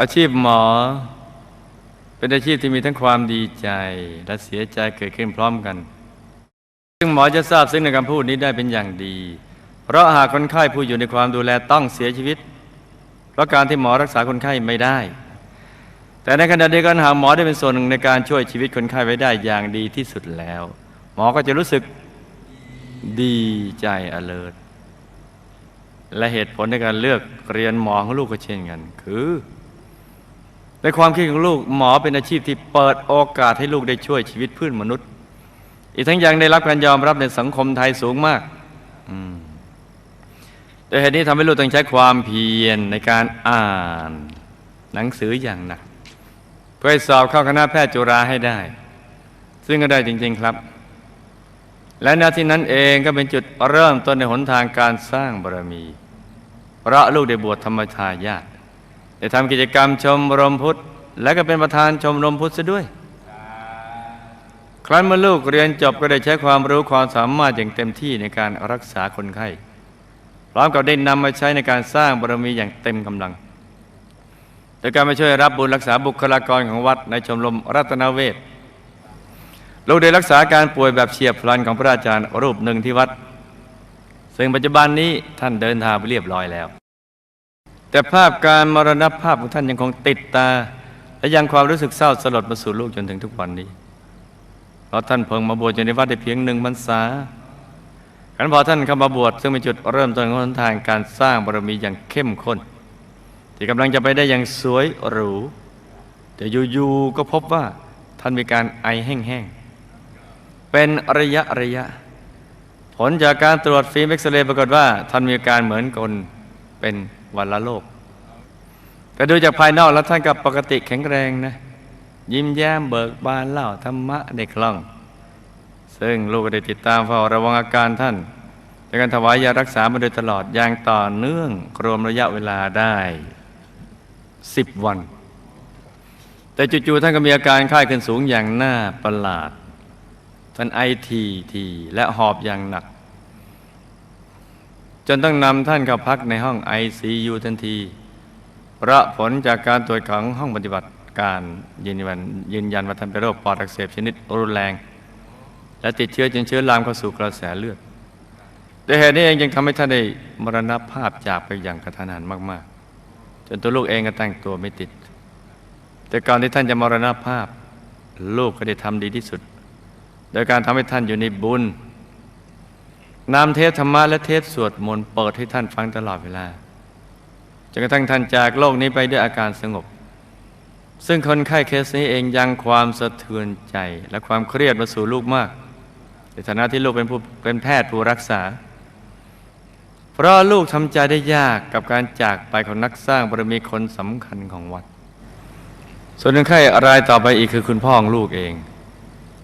อาชีพหมอ เป็นอาชีพที่มีทั้งความดีใจ และเสียใจเกิดขึ้นพร้อมกัน ซึ่งหมอจะทราบซึ่งในคำพูดนี้ได้เป็นอย่างดี เพราะหากคนไข้ผู้อยู่ในความดูแลต้องเสียชีวิต เพราะการที่หมอรักษาคนไข้ไม่ได้ แต่ในขณะเดียวกันหากหมอได้เป็นส่วนหนึ่งในการช่วยชีวิตคนไข้ไว้ได้อย่างดีที่สุดแล้ว หมอก็จะรู้สึกดีใจ alert และเหตุผลในการเลือกเรียนหมอของลูกก็เช่นกัน คือ ในความคิดของลูกหมอเป็นอาชีพที่เปิดโอกาสให้ลูกได้ช่วยชีวิตเพื่อนมนุษย์ อีกทั้งยังได้รับการยอมรับในสังคมไทยสูงมากอืมแต่เหตุนี้ทำให้ลูกต้องใช้ความเพียรในการอ่าน หนังสืออย่างหนัก เพื่อสอบเข้าคณะแพทย์จุฬาให้ได้ ซึ่งก็ได้จริง ๆครับ และหนาที่นั้นเองก็เป็นจุดเริ่มต้นในหนทางการสร้างบารมีพระลูกได้บวชธรรมทายาท ได้ทำกิจกรรมชมรมพุทธ และก็เป็นประธานชมรมพุทธซะด้วย ครั้นเมื่อลูกเรียนจบก็ได้ใช้ความรู้ความสามารถอย่างเต็มที่ในการรักษาคนไข้พร้อมกับได้นำมาใช้ในการสร้างบารมีอย่างเต็มกำลัง โดยการมาช่วยรับบุญรักษาบุคลากรของวัดในชมรมรัตนเวชลูกได้รักษาการป่วยแบบเฉียบพลันของพระอาจารย์รูปหนึ่งที่วัด ซึ่งปัจจุบันนี้ท่านเดินทางไปเรียบร้อยแล้ว แต่ภาพการมรณภาพของท่านยังคงติดตา และยังความรู้สึกเศร้าสลดมาสู่ลูกจนถึงทุกวันนี้ เพราะท่านเพิ่งมาบวชอยู่ในวัดได้เพียงหนึ่งพรรษาครั้นพอท่านเข้ามาบวชซึ่งเป็นจุดเริ่มต้นของทางการสร้างบารมีอย่างเข้มข้น ที่กำลังจะไปได้อย่างสวยหรูแต่อยู่ๆก็พบว่าท่านมีการไอแห้งๆเป็นระยะระยะ ผลจากการตรวจฟิล์มเอ็กซเรย์ปรากฏว่าท่านมีอาการเหมือนคนเป็น วัณโรคแต่ดูจากภายนอกแล้วท่านกับปกติแข็งแรงนะ ยิ้มแย้มเบิกบานเล่าธรรมะได้คล่อง ซึ่งลูกก็ได้ติดตามเฝ้าระวังอาการท่านในการถวายยารักษามาโดยตลอดอย่างต่อเนื่องรวมระยะเวลาได้สิบวัน แต่จู่ๆท่านก็มีอาการไข้ขึ้นสูงอย่างน่าประหลาดท่านไอทีทีและหอบอย่างหนัก จนต้องนำท่านเข้าพักในห้องไอซียูทันทีเพราะผลจากการตรวจของห้องปฏิบัติการยืนยันยืนยันว่าท่านเป็นโรคปอดอักเสบชนิดรุนแรง และติดเชื้อจนเชื้อลามเข้าสู่กระแสเลือดด้วยเหตุนี้เองยังทำให้ท่านได้มรณภาพจากไปอย่างกระทันหันมาก ๆ จนตัวลูกเองก็ตั้งตัวไม่ติด แต่ก่อนที่ท่านจะมรณภาพ ลูกก็ได้ทำดีที่สุด โดยการทำให้ท่านอยู่ในบุญ นำเทศธรรมะและเทศสวดมนต์เปิดให้ท่านฟังตลอดเวลาจนกระทั่งท่านจากโลกนี้ไปด้วยอาการสงบ ซึ่งคนไข้เคสนี้เองยังความสะเทือนใจและความเครียดมาสู่ลูกมาก ในฐานะที่ลูกเป็นผู้เป็นแพทย์ผู้รักษา เพราะลูกทำใจได้ยากกับการจากไปของนักสร้างบารมีคนสำคัญของวัด ส่วนคนไข้รายต่อไปอีกคือคุณพ่อของลูกเอง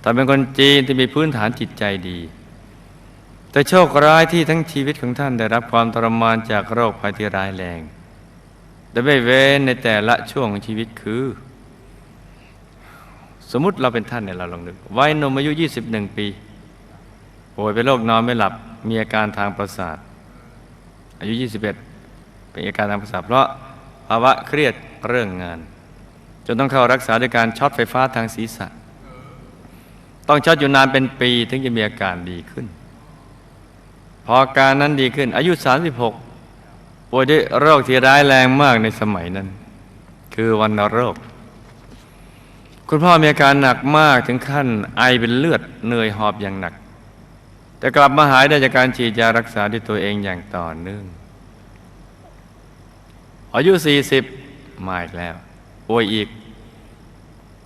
แต่เป็นคนจีนที่มีพื้นฐานจิตใจดี แต่โชคร้ายที่ทั้งชีวิตของท่านได้รับความทรมานจากโรคภัยที่ร้ายแรงและไม่เว้นในแต่ละช่วงของชีวิตคือ สมมติเราเป็นท่านเนี่ยเราลองนึกวัยหนุ่มอายุ 21 ปีป่วยเป็นโรคนอนไม่หลับมีอาการทางประสาท อายุ 21 เป็นอาการทางประสาท เพราะภาวะเครียดเรื่องงาน จนต้องเข้ารักษาด้วยการช็อตไฟฟ้าทางศีรษะ ต้องช็อตอยู่นานเป็นปีถึงจะมีอาการดีขึ้น พอการนั้นดีขึ้น อายุ 36ป่วยด้วยโรคที่ร้ายแรงมากในสมัยนั้น คือวันโรค คุณพ่อมีอาการหนักมากถึงขั้นไอเป็นเลือดเหนื่อยหอบอย่างหนัก แต่กลับมาหายได้จากการฉีดยารักษาด้วยตัวเองอย่างต่อเนื่อง อายุ 40 มาอีกแล้วป่วยอีก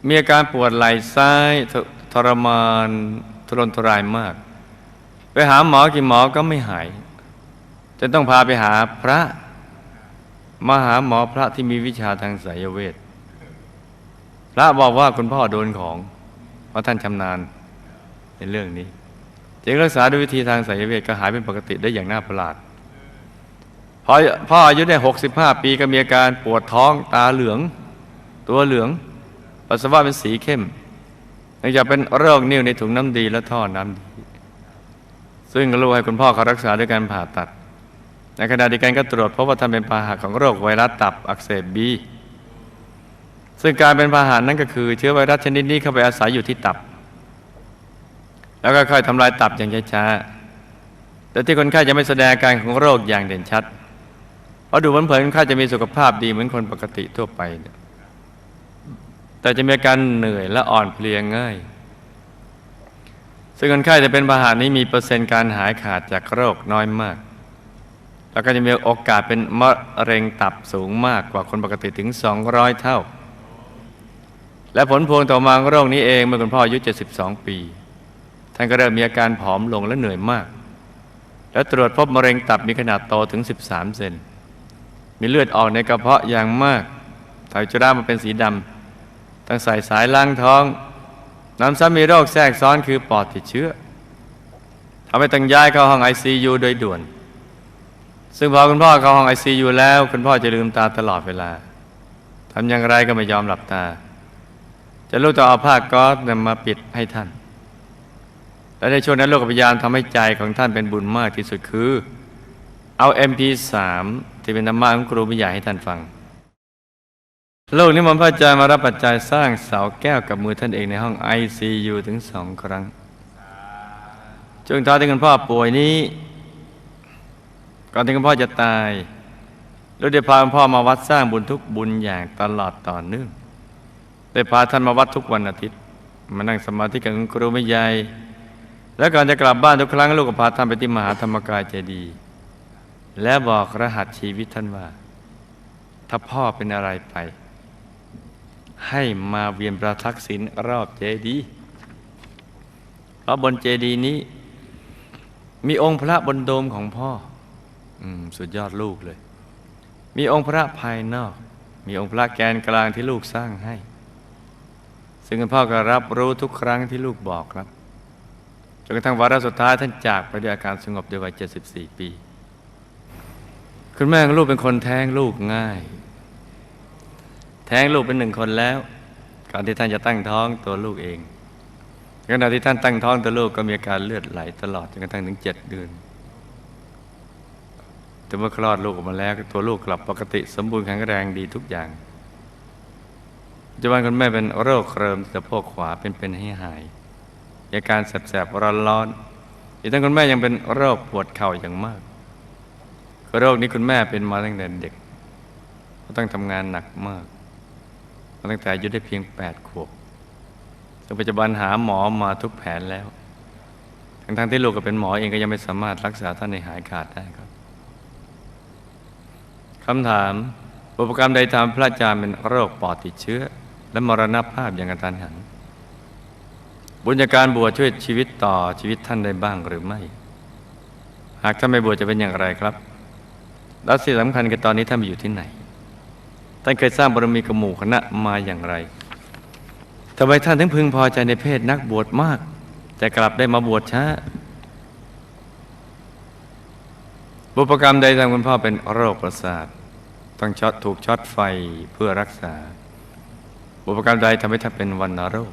มีอาการปวดไหล่ซ้ายททรมานทรนทรายมาก ไปหาหมอกี่หมอก็ไม่หายจนต้องพาไปหาพระ มาหาหมอพระที่มีวิชาทางไสยเวท พระบอกว่าคุณพ่อโดนของ เพราะท่านชำนาญในเรื่องนี้จึงรักษาด้วยวิธีทางไสยเวทก็หายเป็นปกติได้อย่างน่าประหลาดพอพ่ออายุได้65ปีก็มีอาการปวดท้องตาเหลือง ตัวเหลืองปัสสาวะเป็นสีเข้มเนื่องจากเป็นโรคนิ่วในถุงน้ำดีและท่อน้ำดี ซึ่งก็รู้ให้คุณพ่อเขารักษาด้วยการผ่าตัด ในขณะเดียวกันก็ตรวจพบว่าท่านเป็นพาหะของโรคไวรัสตับอักเสบบีซึ่งการเป็นพาหะนั้นก็คือ เชื้อไวรัสชนิดนี้เข้าไปอาศัยอยู่ที่ตับ แล้วก็ค่อยทำลายตับอย่างช้าๆแต่ที่คนไข้จะไม่แสดงอาการของโรคอย่างเด่นชัดเพราะดูเผินๆคนไข้จะมีสุขภาพดีเหมือนคนปกติทั่วไป แต่จะมีอาการเหนื่อยและอ่อนเพลียง่าย ซึ่งคนไข้จะเป็นพาหะนี้มีเปอร์เซ็นต์การหายขาดจากโรคน้อยมาก แล้วก็จะมีโอกาสเป็นมะเร็งตับสูงมากกว่าคนปกติถึง 200 เท่า และผลพวงต่อมาของโรคนี้เองเมื่อคุณพ่ออายุ 72 ปี ท่านก็เริ่มมีอาการผอมลงและเหนื่อยมาก และตรวจพบมะเร็งตับมีขนาดโตถึง 13 เซนมีเลือดออกในกระเพาะอย่างมากถ่ายจุรามาเป็นสีดำต้องใส่สายล้างท้อง น้ำซ้ำมีโรคแทรกซ้อนคือปอดติดเชื้อทำให้ต้องย้ายเข้าห้องไอซียูโดยด่วน ซึ่งพอคุณพ่อเข้าห้องไอซียูแล้ว คุณพ่อจะลืมตาตลอดเวลาทำอย่างไรก็ไม่ยอมหลับตา จะลูกต้องเอาผ้าก๊อซนำมาปิดให้ท่าน และในช่วงนั้นโลกวิญญาณทำให้ใจของท่านเป็นบุญมากที่สุดคือ เอา MP3 ที่เป็นธรรมะของครูผู้ใหญ่ให้ท่านฟัง โลกนี้มันต์พระอาจารย์มารับปัจจัยสร้างเสาแก้วกับมือท่านเองในห้อง ICU ถึงสองครั้งช่วงท้ายที่คุณพ่อป่วยนี้ ก่อนที่คุณพ่อจะตายเราได้พาคุณพ่อมาวัดสร้างบุญทุกบุญอย่างตลอดต่อเนื่องได้พาท่านมาวัดทุกวันอาทิตย์ มานั่งสมาธิกับคุณครูไม่ใหญ่แล้วก่อนจะกลับบ้านทุกครั้งลูกก็พาท่านไปที่มหาธรรมกายเจดีย์และบอกรหัสชีวิตท่านว่า ถ้าพ่อเป็นอะไรไป ให้มาเวียนประทักษิณรอบเจดีย์เพราะบนเจดีย์นี้ มีองค์พระบนโดมของพ่ออสุดยอดลูกเลย มีองค์พระภายนอก มีองค์พระแกนกลางที่ลูกสร้างให้ ซึ่งพ่อก็รับรู้ทุกครั้งที่ลูกบอกครับจนกระทั่งวาระสุดท้ายท่านจากไปด้วยอาการสงบด้วยวัย 74 ปี คุณแม่ของลูกเป็นคนแท้งลูกง่าย แท้งลูกเป็นหนึ่งคนแล้วก่อนที่ท่านจะตั้งท้องตัวลูกเองขณะที่ท่านตั้งท้องตัวลูกก็มีอาการเลือดไหลตลอดจนกระทั่งถึงเจ็ดเดือนแต่เมื่อคลอดลูกออกมาแล้วตัวลูกกลับปกติสมบูรณ์แข็งแรงดีทุกอย่างปัจจุบันคุณแม่เป็นโรคเคริมสะโพกขวาเป็นเป็นให้หายอาการแสบๆร้อนๆอีกทั้งคุณแม่ยังเป็นโรคปวดเข่าอย่างมากโรคนี้คุณแม่เป็นมาตั้งแต่เด็กต้องทำงานหนักมาก ตั้งแต่อายุได้เพียงแปดขวบจนปัจจุบันหาหมอมาทุกแผนแล้ว ทั้งๆที่ลูกก็เป็นหมอเองก็ยังไม่สามารถรักษาท่านในหายขาดได้ครับคำถามบุพกรรมใดทำพระอาจารย์เป็นโรคปอดติดเชื้อ และมรณภาพอย่างกระทันหัน บุญญาการบวชช่วยชีวิตต่อชีวิตท่านได้บ้างหรือไม่ หากท่านไม่บวชจะเป็นอย่างไรครับ แล้วสิ่งสำคัญคือตอนนี้ท่านไปอยู่ที่ไหน ท่านเคยสร้างบารมีกับหมู่คณะมาอย่างไรทำไมท่านถึงพึงพอใจในเพศนักบวชมาก แต่กลับได้มาบวชช้า บุพกรรมใดทำคุณพ่อเป็นโรคประสาท ต้องช็อตถูกช็อตไฟเพื่อรักษา บุพกรรมใดทำให้ท่านเป็นวันโรค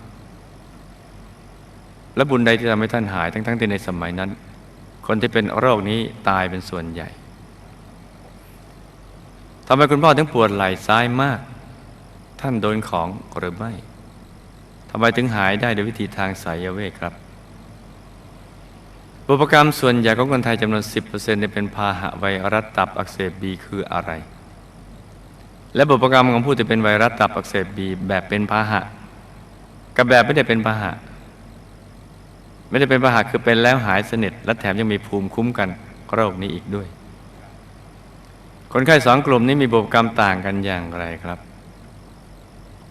และบุญใดที่ทำให้ท่านหายทั้งๆที่ในสมัยนั้น คนที่เป็นโรคนี้ตายเป็นส่วนใหญ่ ทำไมคุณพ่อถึงปวดไหล่ซ้ายมาก ท่านโดนของหรือไม่ทำไมถึงหายได้โดยวิธีทางสายเวทครับบุพกรรมส่วนใหญ่ของคนไทยจำนวน 10%เนี่ยเป็นพาหะไวรัสตับอักเสบบีคืออะไร และบุพกรรมของผู้ที่เป็นไวรัสตับอักเสบบีแบบเป็นพาหะ กับแบบไม่ได้เป็นพาหะ ไม่ได้เป็นพาหะคือเป็นแล้วหายสนิทและแถมยังมีภูมิคุ้มกันโรคนี้อีกด้วย คนไข้สองกลุ่มนี้มีบุพกรรมต่างกันอย่างไรครับ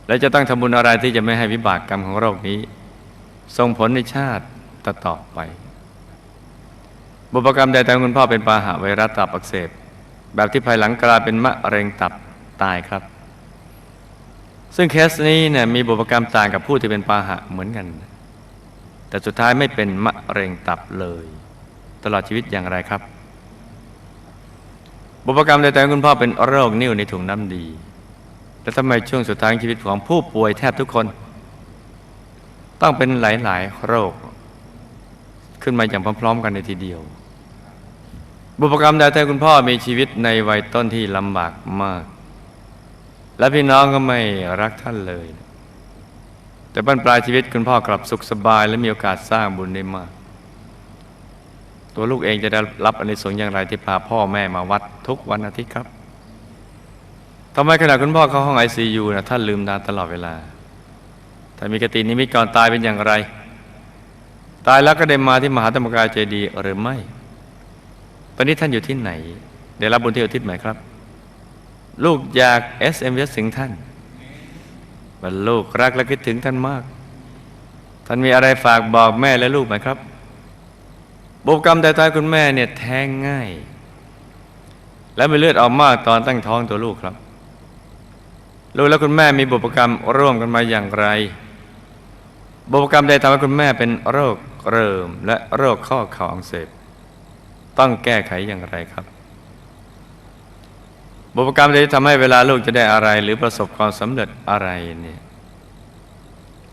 และจะต้องทำบุญอะไรที่จะไม่ให้วิบากกรรมของโรคนี้ส่งผลในชาติต่อไป บุพกรรมใดแต่คุณพ่อเป็นปาหะไวรัสตับอักเสบ แบบที่ภายหลังกลายเป็นมะเร็งตับตายครับ ซึ่งเคสนี้เนี่ยมีบุพกรรมต่างกับผู้ที่เป็นปาหะเหมือนกัน แต่สุดท้ายไม่เป็นมะเร็งตับเลย ตลอดชีวิตอย่างไรครับ บุพกรรมใดแต่คุณพ่อเป็นโรคนิ่วในถุงน้ำดี และทำไมช่วงสุดท้ายชีวิตของผู้ป่วยแทบทุกคน ต้องเป็นหลาย ๆ โรค ขึ้นมาอย่างพร้อม ๆ กันในทีเดียว บุพกรรมใดแต่คุณพ่อมีชีวิตในวัยต้นที่ลำบากมาก และพี่น้องก็ไม่รักท่านเลย แต่บรรปลายชีวิตคุณพ่อกลับสุขสบายและมีโอกาสสร้างบุญได้มาก ตัวลูกเองจะได้รับอนิสงส์อย่างไรที่พาพ่อแม่มาวัดทุกวันอาทิตย์ครับทำไมขณะคุณพ่อเข้าห้องไอซียูนะท่านลืมตาตลอดเวลาถ้ามีกตินิมิตก่อนตายเป็นอย่างไร ตายแล้วก็ได้มาที่มหาธรรมกายเจดีย์หรือไม่ ตอนนี้ท่านอยู่ที่ไหน ได้รับบุญที่อุทิศไหมครับ ลูกอยาก SMS ถึงท่านว่าลูกรักและคิดถึงท่านมาก ท่านมีอะไรฝากบอกแม่และลูกไหมครับ บุพกรรมแต่ตายคุณแม่เนี่ยแท้งง่าย และมีเลือดออกมากตอนตั้งท้องตัวลูกครับ ลูกและคุณแม่มีบุพกรรมร่วมกันมาอย่างไร บุพกรรมใดทำให้คุณแม่เป็นโรคเริมและโรคข้อเข่าอักเสบต้องแก้ไขอย่างไรครับ บุพกรรมใดทำให้เวลาลูกจะได้อะไร หรือประสบความสำเร็จอะไรเนี่ย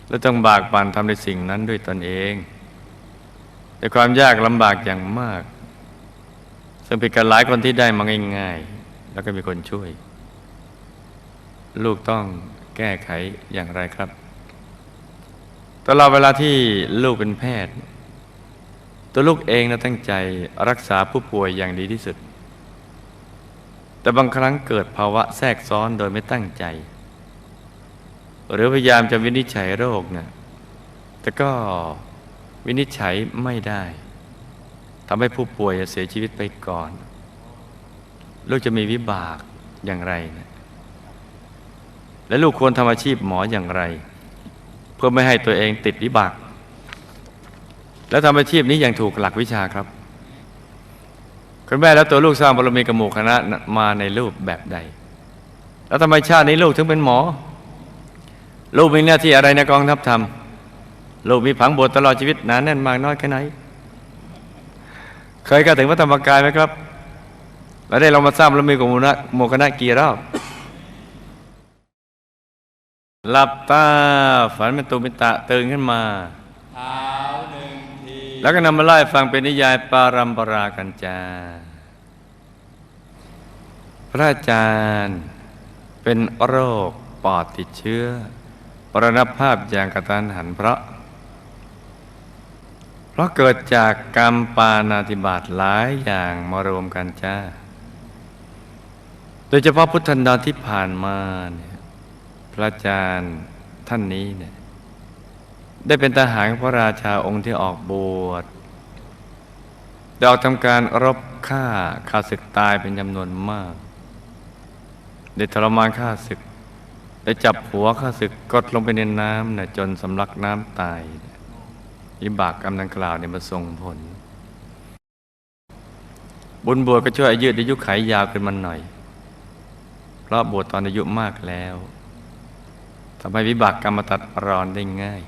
เราต้องบากบั่นทำในสิ่งนั้นด้วยตนเอง แต่ความยากลำบากอย่างมาก ซึ่งเป็นกันหลายคนที่ได้มาง่าย ๆ แล้วก็มีคนช่วย ลูกต้องแก้ไขอย่างไรครับตลอดเวลาที่ลูกเป็นแพทย์ ตัวลูกเองนะตั้งใจรักษาผู้ป่วยอย่างดีที่สุด แต่บางครั้งเกิดภาวะแทรกซ้อนโดยไม่ตั้งใจ หรือพยายามจะวินิจฉัยโรคนะแต่ก็ วินิจฉัยไม่ได้ทำให้ผู้ป่วยเสียชีวิตไปก่อน ลูกจะมีวิบากอย่างไรนะและลูกควรทำอาชีพหมออย่างไร เพื่อไม่ให้ตัวเองติดวิบาก และทำอาชีพนี้อย่างถูกหลักวิชาครับ คุณแม่แล้วตัวลูกสร้างบารมีกับหมู่คณะมาในรูปแบบใด แล้วทำไมชาตินี้ลูกถึงเป็นหมอ ลูกมีหน้าที่อะไรในกองทัพธรรม ลูกมีผังบทตลอดชีวิตหนาแน่นมากน้อยแค่ไหน เคยเข้าถึงพระธรรมกายไหมครับ แล้วได้ลองมาสร้างบารมีกับหมู่คณะหมู่คณะกี่รอบหลับตาฝันเป็นตุเป็นตะตื่นขึ้นมา แล้วก็นำมาไล่ฟังเป็นนิยายปารัมปรากันจา พระอาจารย์เป็นโรคปอดติดเชื้อ ปรณภาพอย่างกระตันหันเพราะเพ ราะเกิดจากกรรมปานาติบาตหลายอย่างมารวมกันจ้า โดยเฉพาะพุทธันดรที่ผ่านมาเนี่ยพระอาจารย์ท่านนี้เนี่ยได้เป็นทหารพระราชาองค์ที่ออกบวชได้ออกทำการรบฆ่าข้าศึกตายเป็นจำนวนมาก ได้ทรมานข้าศึก ได้จับหัวข้าศึกกดลงไปในน้ำนะจนสำลักน้ำตาย วิบากกรรมดังกล่าวเนี่ยมาส่งผล บุญบวชก็ช่วยยืดอายุขัยยาวขึ้นมาหน่อย เพราะบวชตอนอายุมากแล้วทำให้วิบากกรรมตัดรอนได้ง่าย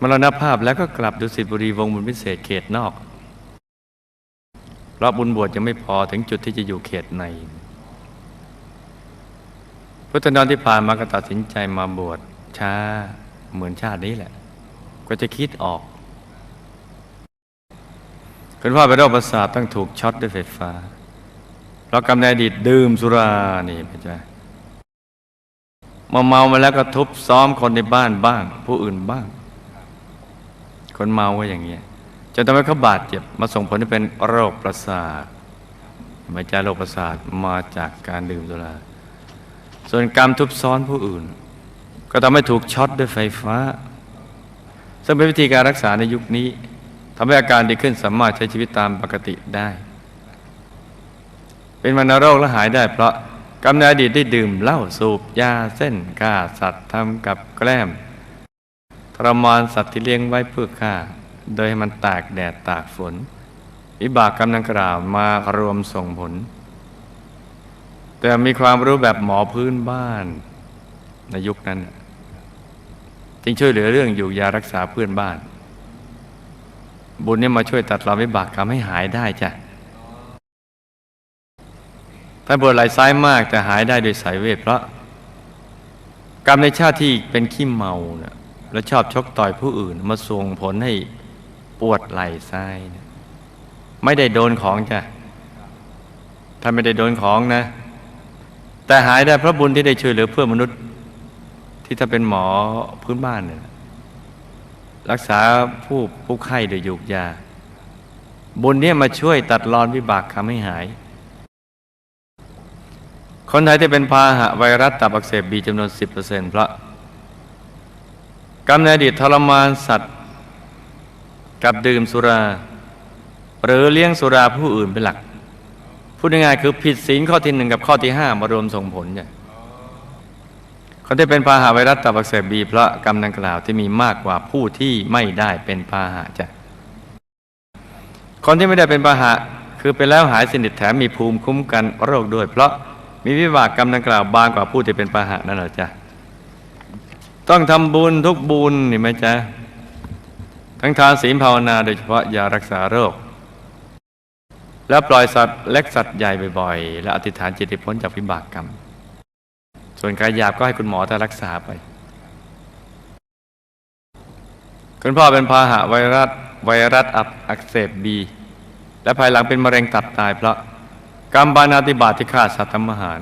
มรณภาพแล้วก็กลับดุสิตบุรีวงบุญพิเศษเขตนอก เพราะบุญบวชยังไม่พอถึงจุดที่จะอยู่เขตใน พุทธนอนที่ผ่านมาก็ตัดสินใจมาบวชช้า เหมือนชาตินี้แหละ ก็จะคิดออก คุณพ่อเป็นโรคประสาทต้องถูกช็อตด้วยไฟฟ้า เพราะกำเนิดดีตดื่มสุรานี่ไม่ใช่มาเมามาแล้วก็ทุบซ้อมคนในบ้านบ้าง ผู้อื่นบ้าง คนเมาก็อย่างเงี้ยจนทำให้เขาบาดเจ็บมาส่งผลให้เป็นโรคประสาทไม่ใช่โรคประสาทมาจากการดื่มสุราส่วนกรรมทุบซ้อนผู้อื่น ก็ทำให้ถูกช็อตด้วยไฟฟ้า ซึ่งเป็นวิธีการรักษาในยุคนี้ทำให้อาการดีขึ้นสามารถใช้ชีวิตตามปกติได้ เป็นวัณโรคและหายได้เพราะกรรมในอดีตได้ดื่มเหล้าสูบยาเส้นฆ่าสัตว์ทำกับแกล้มทรมานสัตว์ที่เลี้ยงไว้เพื่อฆ่า โดยให้มันตากแดดตากฝน วิบากกรรมดังกล่าวมารวมส่งผล แต่มีความรู้แบบหมอพื้นบ้านในยุคนั้น จึงช่วยเหลือเรื่องอยู่ยารักษาเพื่อนบ้าน บุญนี่มาช่วยตัดรอนวิบากกรรมให้หายได้จ้ะถ้าปวดไหล่ซ้ายมากแต่หายได้โดยสายเวทเพราะ กรรมในชาติที่เป็นขี้เมาเนี่ยแล้วชอบชกต่อยผู้อื่น มาส่งผลให้ปวดไหล่ซ้ายนี่ยไม่ได้โดนของจ้ะถ้าไม่ได้โดนของนะ แต่หายได้เพราะบุญที่ได้ช่วยเหลือเพื่อนมนุษย์ ที่ถ้าเป็นหมอพื้นบ้านเนี่ยรักษาผู้ผู้ไข้โดยยุกยา บุญเนี้มาช่วยตัดรอนวิบากกรรมให้หาย คนไทยที่เป็นพาหะไวรัสตับอักเสบบีจำนวน 10%เพราะกรรมในอดีตทรมานสัตว์ กับดื่มสุรา หรือเลี้ยงสุราผู้อื่นเป็นหลัก พูดง่ายๆคือผิดศีลข้อที่หนึ่งกับข้อที่ห้ามารวมส่งผลเนี่ย คนที่เป็นพาหะไวรัสตับอักเสบบีเพราะกรรมดังกล่าวที่มีมากกว่าผู้ที่ไม่ได้เป็นพาหะจ้ะคนที่ไม่ได้เป็นพาหะคือเป็นแล้วหายสนิทแถมมีภูมิคุ้มกันโรคด้วย เพราะมีวิบากกรรมดังกล่าวบางกว่าผู้ที่เป็นพาหะนั่นแหละจ้ะต้องทำบุญทุกบุญนี่ไหมจ๊ะทั้งทานศีลภาวนาโดยเฉพาะยารักษาโรค แล้วปล่อยสัตว์เล็กสัตว์ใหญ่บ่อยๆ และอธิษฐานจิตพ้นจากวิบากกรรม ส่วนกายหยาบก็ให้คุณหมอท่านรักษาไป คุณพ่อเป็นพาหะไวรัสไวรัสอับอักเสบบี และภายหลังเป็นมะเร็งตับตายเพราะกรรมบานาติบาตที่ฆ่าสัตว์ทำอาหาร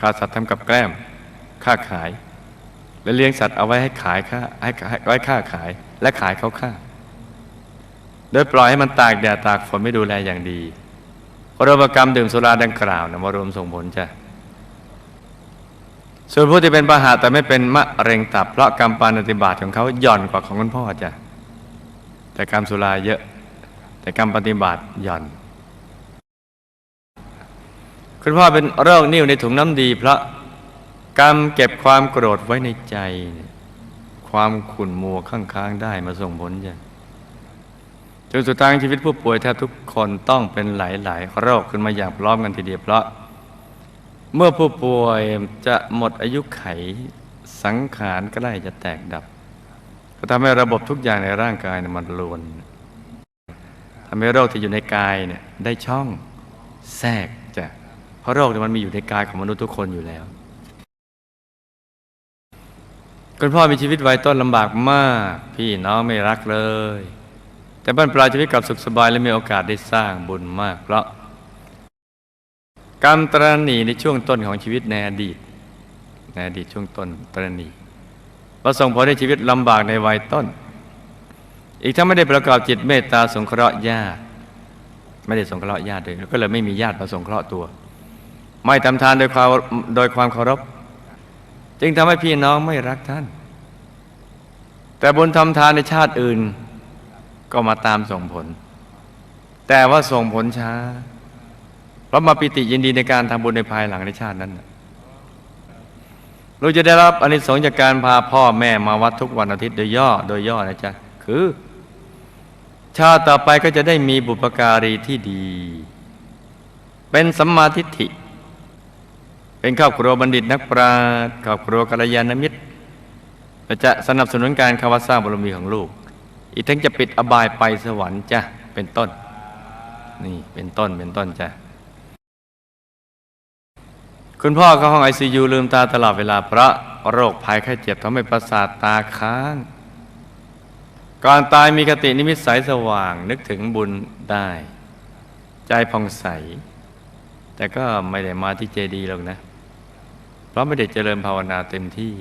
ฆ่าสัตว์ทำกับแกล้มฆ่าขาย และเลี้ยงสัตว์เอาไว้ให้ขายค่าให้ให้ไว้ค่าขาย และขายเขาค่าโดยปล่อยให้มันตากแดดตากฝนไม่ดูแลอย่างดีโรคกรรมดื่มสุราดังกล่าวนะมารวมส่งผลจ้ะ ส่วนผู้ที่เป็นปาหะแต่ไม่เป็นมะเร็งตับ เพราะกรรมปาณติบาตของเขาหย่อนกว่าของคุณพ่อจ้ะแต่กรรมสุราเยอะ แต่กรรมปฏิบัติหย่อน คุณพ่อเป็นโรคนิ่วในถุงน้ำดี เพราะกรรมเก็บความโกรธไว้ในใจ ความขุ่นมัวข้างค้างได้มาส่งผลจ้ะจนสุดท้ายชีวิตผู้ป่วยแทบทุกคนต้องเป็นหลายๆโรคขึ้นมาอย่างพร้อมกันทีเดียวเพราะ เมื่อผู้ป่วยจะหมดอายุไขสังขารใกล้จะแตกดับ ก็ทำให้ระบบทุกอย่างในร่างกายมันรวนทำให้โรคที่อยู่ในกายเนี่ยได้ช่องแทรกจะเพราะโรคเนี่ยมันมีอยู่ในกายของมนุษย์ทุกคนอยู่แล้วคุณพ่อมีชีวิตวัยต้นลำบากมาก พี่น้องไม่รักเลย แต่บ้านปลายชีวิตกลับสุขสบายและมีโอกาสได้สร้างบุญมาก เพราะ กรรมตรณีในช่วงต้นของชีวิตในอดีตในอดีตช่วงต้นตรณีประส่งผลให้ชีวิตลำบากในวัยต้น อีกทั้งไม่ได้ประกอบจิตเมตตาสงเคราะห์ญาติ ไม่ได้สงเคราะห์ญาติเลยก็เลยไม่มีญาติมาสงเคราะห์ตัว ไม่ทำทานโดยความโดยความเคารพ จึงทำให้พี่น้องไม่รักท่าน แต่บุญทำทานในชาติอื่นก็มาตามส่งผล แต่ว่าส่งผลช้า เพราะมาปิติยินดีในการทำบุญในภายหลังในชาตินั้นเราจะได้รับอนิสงส์จากการพาพ่อแม่มาวัดทุกวันอาทิตย์โดยย่อโดยย่อนะจ๊ะคือ ชาติต่อไปก็จะได้มีบุปการีที่ดี เป็นสัมมาทิฏฐิ เป็นครอบครัวบัณฑิตนักปราชญ์ครอบครัวกัลยาณมิตรจะสนับสนุนการคาวาสร้างบารมีของลูก อีกทั้งจะปิดอบายไปสวรรค์จ้ะเป็นต้น นี่เป็นต้นเป็นต้นจ้ะ คุณพ่อเข้าห้องไอซียูลืมตาตลอดเวลาเพราะโรคภัยไข้เจ็บทำให้ประสาทตาค้าง ก่อนตายมีคตินิมิตใสสว่างนึกถึงบุญได้ ใจผ่องใส แต่ก็ไม่ได้มาที่เจดีย์หรอกนะ เพราะไม่ได้เจริญภาวนาเต็มที่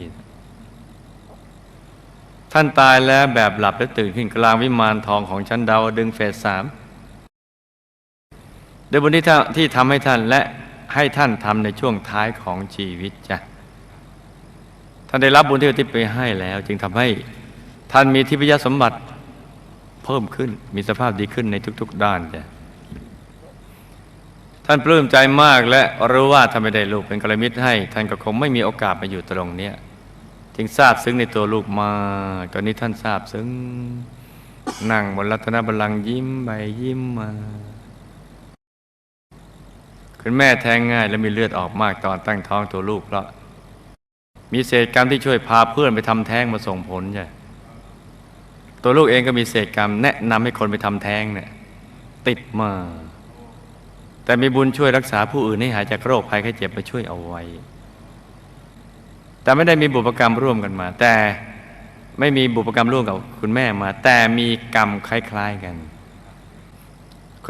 ท่านตายแล้วแบบหลับและตื่นขึ้นกลางวิมานทองของชั้นดาวดึงเฟสสามโดยบุญที่ที่ทำให้ท่านและ ให้ท่านทำในช่วงท้ายของชีวิตจ้ะท่านได้รับบุญที่อุทิศไปให้แล้ว จึงทำให้ท่านมีทิพยสมบัติเพิ่มขึ้นมีสภาพดีขึ้นในทุก ๆ ด้านจ้ะท่านปลื้มใจมากและรู้ว่าถ้าไม่ได้ลูกเป็นกรมิตรให้ ท่านก็คงไม่มีโอกาสมาอยู่ตรงเนี้ยจึงทราบซึ้งในตัวลูกมากตอนนี้ท่านทราบซึ้งนั่งบนรัตนบัลลังก์ยิ้มไปยิ้มมา คุณแม่แท้งง่ายและมีเลือดออกมากตอนตั้งท้องตัวลูกเพราะ มีเศษกรรมที่ช่วยพาเพื่อนไปทำแท้งมาส่งผลใช่ตัวลูกเองก็มีเศษกรรม แนะนำให้คนไปทำแท้งเนี่ยติดมา แต่มีบุญช่วยรักษาผู้อื่นให้หายจากโรคภัยไข้เจ็บมาช่วยเอาไว้ แต่ไม่ได้มีบุพกรรมร่วมกันมา แต่ไม่มีบุพกรรมร่วมกับคุณแม่มา แต่มีกรรมคล้าย ๆกัน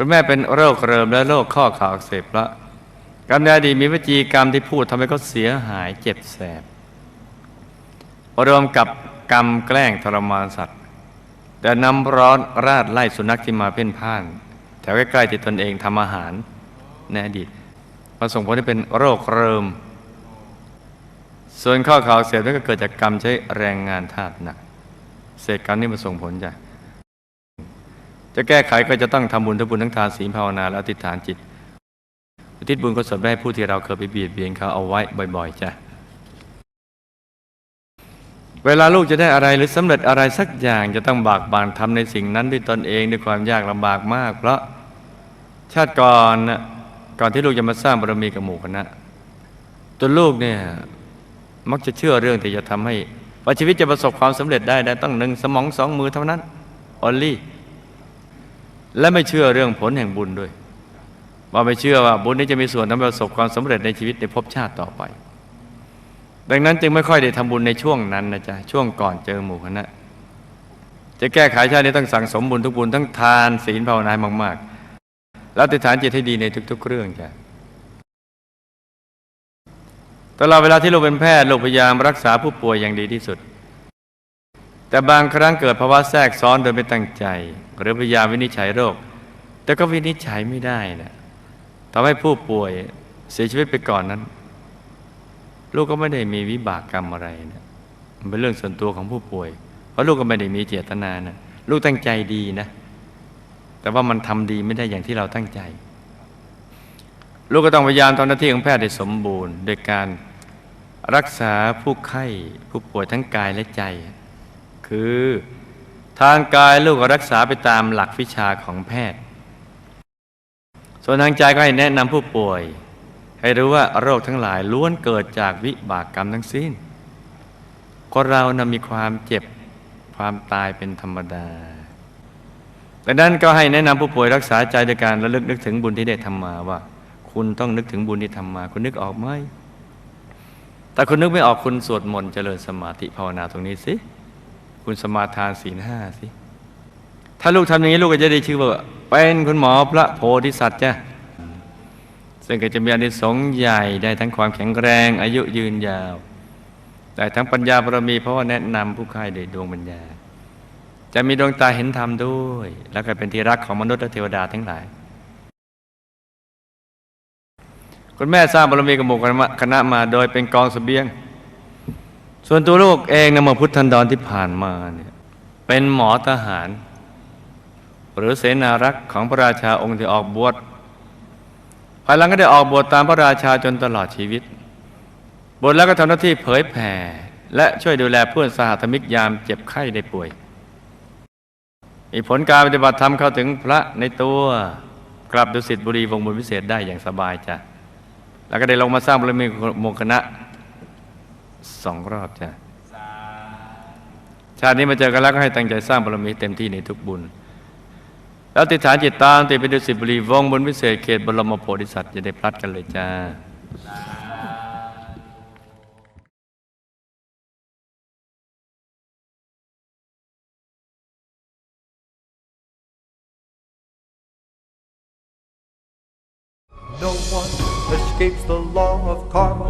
คุณแม่เป็นโรคเริมและโรคข้อเข่าอักเสบเพราะกรรมในอดีตมีวจีกรรมที่พูดทำให้เขาเสียหายเจ็บแสบรวมกับกรรมแกล้งทรมานสัตว์แต่น้ำร้อนราดไล่สุนัขที่มาเพ่นพ่าน แถวใกล้ๆที่ตนเองทำอาหารในอดีตมาส่งผลให้เป็นโรคเริม ส่วนข้อข่าวเสียนั่นก็เกิดจากกรรมใช้แรงงานทาสหนักเศษกรรมนี้มาส่งผลจ้ะ จะแก้ไขก็จะต้องทำบุญทั้งบุญทั้งทานศีลภาวนาและอธิษฐานจิต อุทิศบุญกุศลไปให้ผู้ที่เราเคยไปเบียดเบียนเขาเอาไว้บ่อยๆจ้ะเวลาลูกจะได้อะไรหรือสำเร็จอะไรสักอย่างจะต้องบากบั่นทำในสิ่งนั้นด้วยตนเองด้วยความยากลำบากมาก เพราะชาติก่อนนะก่อนที่ลูกจะมาสร้างบารมีกับหมู่คณะตัวลูกเนี่ยมักจะเชื่อเรื่องที่จะทำให้ว่าชีวิตจะประสบความสำเร็จได้ได้ต้องหนึ่งสมองสองมือเท่านั้นออลลี่ และไม่เชื่อเรื่องผลแห่งบุญด้วยว่าไม่เชื่อว่าบุญนี้จะมีส่วนทำให้ประสบความสำเร็จในชีวิตในภพชาติต่อไป ดังนั้นจึงไม่ค่อยได้ทำบุญในช่วงนั้นนะจ๊ะช่วงก่อนเจอหมู่คณะจะแก้ไขชาตินี้ต้องสั่งสมบุญทุกบุญทั้งทานศีลภาวนามาก ๆ แล้วติฐานจิตให้ดีในทุก ๆ เรื่องจ้ะตลอดเวลาที่ลูกเป็นแพทย์ลูกพยายามรักษาผู้ป่วยอย่างดีที่สุด แต่บางครั้งเกิดภาวะแทรกซ้อนโดยไม่ตั้งใจ หรือพยายามวินิจฉัยโรค แต่ก็วินิจฉัยไม่ได้นะทำให้ผู้ป่วยเสียชีวิตไปก่อนนั้น ลูกก็ไม่ได้มีวิบากกรรมอะไรนะมันเป็นเรื่องส่วนตัวของผู้ป่วย เพราะลูกก็ไม่ได้มีเจตนานะลูกตั้งใจดีนะ แต่ว่ามันทำดีไม่ได้อย่างที่เราตั้งใจ ลูกก็ต้องพยายามทำหน้าที่ของแพทย์ให้สมบูรณ์ โดยการรักษาผู้ไข้ผู้ป่วยทั้งกายและใจ คือ ทางกายลูกก็รักษาไปตามหลักวิชาของแพทย์ ส่วนทางใจก็ให้แนะนำผู้ป่วย ให้รู้ว่าโรคทั้งหลายล้วนเกิดจากวิบากกรรมทั้งสิ้นคนเรานะมีความเจ็บความตายเป็นธรรมดาดังนั้นก็ให้แนะนำผู้ป่วยรักษาใจโดยการระลึกนึกถึงบุญที่ได้ทำมาว่า คุณต้องนึกถึงบุญที่ทำมา คุณนึกออกไหมแต่คุณนึกไม่ออกคุณสวดมนต์เจริญสมาธิภาวนาตรงนี้สิ คุณสมาทานศีลห้าสิ ถ้าลูกทำอย่างนี้ลูกก็จะได้ชื่อว่าเป็นคุณหมอพระโพธิสัตว์จ้ะซึ่งก็จะมีอานิสงส์ใหญ่ได้ทั้งความแข็งแรงอายุยืนยาวได้ทั้งปัญญาบารมีเพราะว่าแนะนำผู้ไข้ด้วยดวงปัญญา จะมีดวงตาเห็นธรรมด้วย แล้วก็เป็นที่รักของมนุษย์และเทวดาทั้งหลายคุณแม่สร้างบารมีกับหมู่คณะมาโดยเป็นกองเสบียง ส่วนตัวลูกเองนะมื่อพุทธันดรที่ผ่านมาเนี่ยเป็นหมอทหาร หรือเสนารักษ์ของพระราชาองค์ที่ออกบวชภายหลังก็ได้ออกบวชตามพระราชาจนตลอดชีวิตบวชแล้วก็ทำหน้าที่เผยแผ่ และช่วยดูแลเพื่อนสหธรรมิกยามเจ็บไข้ได้ป่วยมีผลการปฏิบัติธรรมเข้าถึงพระในตัวกลับดุสิตบุรีวงบุญพิเศษได้อย่างสบายจ้ะแล้วก็ได้ลงมาสร้างบารมีโมคณะ สองรอบจ้ะชาตินี้มาเจอกันแล้วก็ให้ตั้งใจสร้างบารมีเต็มที่ในทุกบุญ แล้วติดฐานจิตตามติดไปดูสิบบุรีวงบนวิเศษเขตบรมโพธิสัตว์จะได้พลัดกันเลยจ้า No one escapes the law of karma.